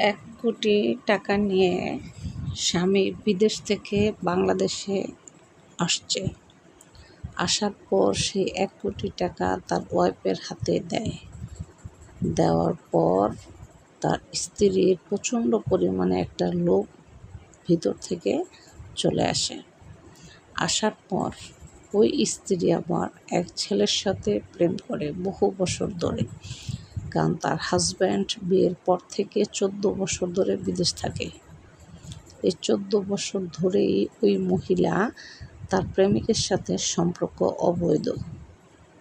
এক কোটি টাকা নিয়ে স্বামী বিদেশ থেকে বাংলাদেশে আসছে। আসার পর সেই এক কোটি টাকা তার ওয়াইফের হাতে দেয়। দেওয়ার পর তার স্ত্রীর প্রচণ্ড পরিমাণে একটা লোভ ভিতর থেকে চলে আসে। আসার পর ওই স্ত্রী আবার এক ছেলের সাথে প্রেম করে বহু বছর ধরে। কারণ তার হাজব্যান্ড বিয়ের পর থেকে চোদ্দ বছর ধরে বিদেশ থাকে। এই চোদ্দ বছর ধরেই ওই মহিলা তার প্রেমিকের সাথে সম্পর্ক অবৈধ।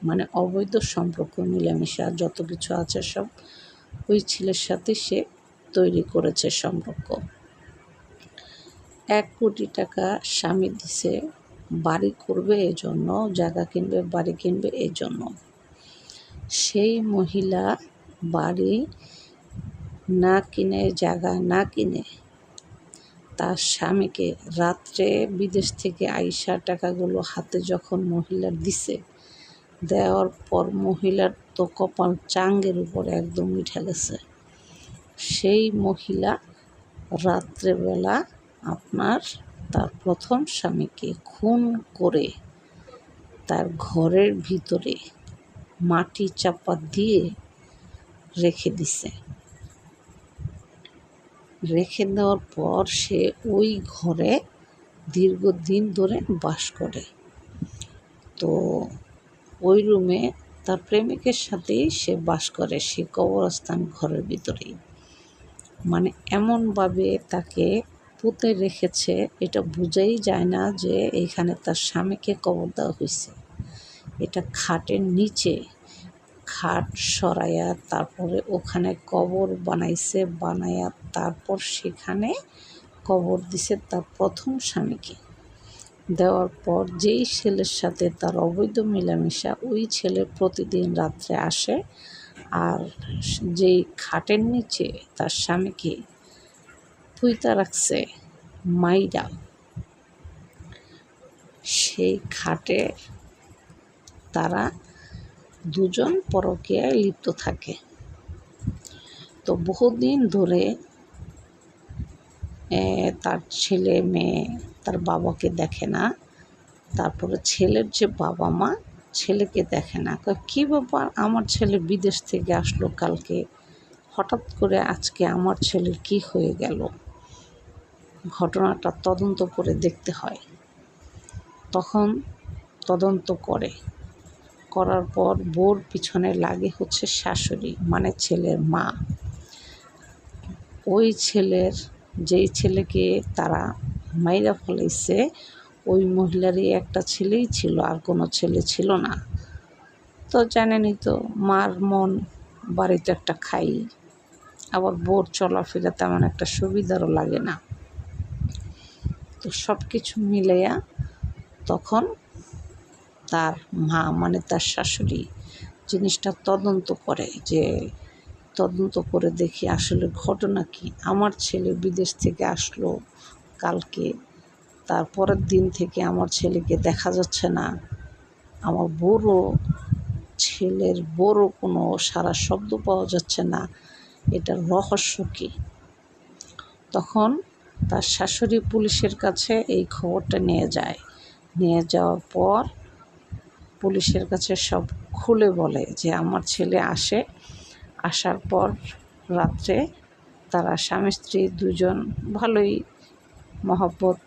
মানে অবৈধ সম্পর্ক, মিলেমিশা যত কিছু আছে সব ওই ছেলের সাথে সে তৈরি করেছে সম্পর্ক। এক কোটি টাকা স্বামী দিছে, বাড়ি করবে এই জন্য জায়গা কিনবে, বাড়ি কিনবে এই জন্য সেই মহিলা বাড়ি না কিনে জায়গা না কিনে তার স্বামীকে রাত্রে বিদেশ থেকে আইসা টাকাগুলো হাতে যখন মহিলার দিছে, দেওয়ার পর মহিলার তো কপাল চাঙ্গের উপর একদম উঠে গেছে। সেই মহিলা রাত্রেবেলা আপনার তার প্রথম স্বামীকে খুন করে তার ঘরের ভিতরে মাটি চাপা দিয়ে রেখে দিছে। রেখে দেওয়ার পর সে ওই ঘরে দীর্ঘদিন ধরে বাস করে। তো ওই রুমে তার প্রেমিকের সাথেই সে বাস করে সে কবরস্থান ঘরের ভিতরেই। মানে এমনভাবে তাকে পুঁতে রেখেছে, এটা বোঝাই যায় না যে এইখানে তার স্বামীকে কবর দেওয়া হয়েছে এটা খাটের নিচে খাট সরাইয়া তারপরে ওখানে কবর বানাইছে, বানাইয়া তারপর সেখানে কবর দিছে তার প্রথম স্বামীকে। দেওয়ার পর যেই ছেলের সাথে তার অবৈধ মেলামেশা, ওই ছেলে প্রতিদিন রাত্রে আসে আর যেই খাটের নিচে তার স্বামীকে পুইতা রাখছে মাইরা, সেই খাটে তারা দুজন পরকীয়ায় লিপ্ত থাকে। তো বহুদিন ধরে তার ছেলে মেয়ে তার বাবাকে দেখে না। তারপরে ছেলের যে বাবা মা, ছেলেকে দেখে না। কী ব্যাপার? আমার ছেলে বিদেশ থেকে আসলো কালকে। হঠাৎ করে আজকে আমার ছেলের কি হয়ে গেল? ঘটনাটা তদন্ত করে দেখতে হয়। তখন তদন্ত করে। করার পর বোর পিছনে লাগে হচ্ছে শাশুড়ি মানে ছেলের মা। ওই ছেলের, যেই ছেলেকে তারা মাইরা ফেলাইছে, ওই মহিলারই একটা ছেলেই ছিল, আর কোনো ছেলে ছিল না। তো জানেনই তো, মার মন বাড়িতে একটা খাই, আবার বোর চলাফেরা তেমন একটা সুবিধারও লাগে না। তো সব কিছু মিলাইয়া তখন তার মা মানে তার শাশুড়ি জিনিসটা তদন্ত করে যে তদন্ত করে দেখি আসলে ঘটনা কি। আমার ছেলে বিদেশ থেকে আসলো কালকে তারপরের দিন থেকে আমার ছেলেকে দেখা যাচ্ছে না। আমার বড়ো ছেলের বড় কোনো সারা শব্দ পাওয়া যাচ্ছে না। এটার রহস্য কী? তখন তার শাশুড়ি পুলিশের কাছে এই খবরটা নিয়ে যায়। নিয়ে যাওয়ার পর পুলিশের কাছে সব খুলে বলে যে আমার ছেলে আসে। আসার পর রাত্রে তারা স্বামী, স্ত্রী দুজন ভালোই মহব্বত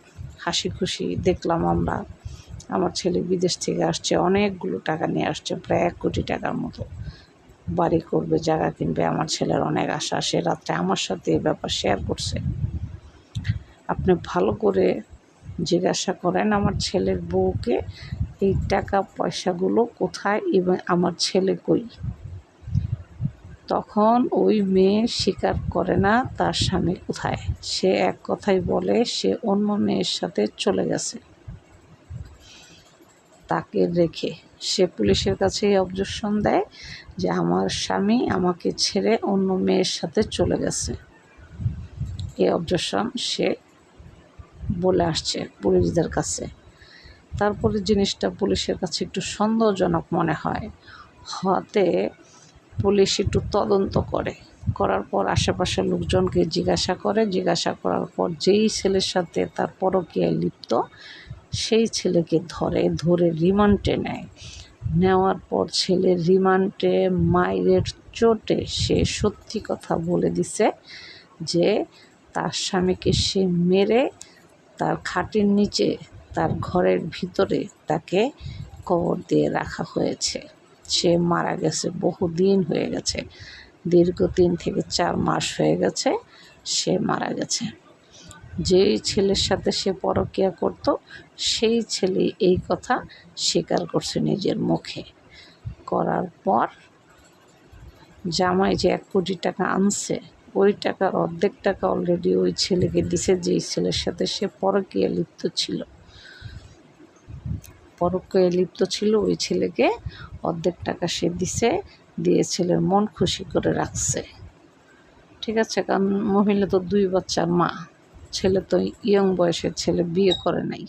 হাসি খুশি দেখলাম আমরা। আমার ছেলে বিদেশ থেকে আসছে, অনেকগুলো টাকা নিয়ে আসছে, প্রায় এক কোটি টাকার মতো। বাড়ি করবে, জায়গা কিনবে, আমার ছেলের অনেক আশা। সে রাত্রে আমার সাথে এই ব্যাপার শেয়ার করছে। আপনি ভালো করে জিজ্ঞাসা করেন আমার ছেলের বউকে এই টাকা পয়সাগুলো কোথায় এবং আমার ছেলে কই? তখন ওই মেয়ে স্বীকার করে না তার স্বামী কোথায়। সে এক কথাই বলে, সে অন্য মেয়ের সাথে চলে গেছে। তাকে রেখে সে পুলিশের কাছে এই অবজেকশন দেয় যে আমার স্বামী আমাকে ছেড়ে অন্য মেয়ের সাথে চলে গেছে। এই অবজেকশন সে বলে আসছে পুলিশদের কাছে। তারপরে জিনিসটা পুলিশের কাছে একটু সন্দেহজনক মনে হয়। হতে পুলিশ একটু তদন্ত করে। করার পর আশেপাশের লোকজনকে জিজ্ঞাসা করে। জিজ্ঞাসা করার পর যেই ছেলের সাথে তার পরকীয়ায় লিপ্ত, সেই ছেলেকে ধরে ধরে রিমান্ডে নেয়। নেওয়ার পর ছেলের রিমান্ডে মায়ের চোটে সে সত্যি কথা বলে দিছে যে, তার স্বামীকে সে মেরে তার খাটের নিচে তার ঘরের ভিতরে তাকে কবর দিয়ে রাখা হয়েছে। সে মারা গেছে, বহুদিন হয়ে গেছে। দীর্ঘ তিন থেকে চার মাস হয়ে গেছে সে মারা গেছে। যেই ছেলের সাথে সে পরকিয়া করত, সেই ছেলে এই কথা স্বীকার করছে নিজের মুখে। করার পর জামাই যে এক কোটি টাকা আনছে, ওই টাকার অর্ধেক টাকা অলরেডি ওই ছেলেকে দিছে, যেই ছেলের সাথে সে পরকীয়া লিপ্ত ছিল। পরকীয়া লিপ্ত ছিল ওই ছেলেকে অর্ধেক টাকা সে দিছে, দিয়ে ছেলের মন খুশি করে রাখছে। ঠিক আছে, কারণ মহিলা তো দুই বাচ্চার মা, ছেলে তো ইয়ং বয়সের ছেলে, বিয়ে করে নাই।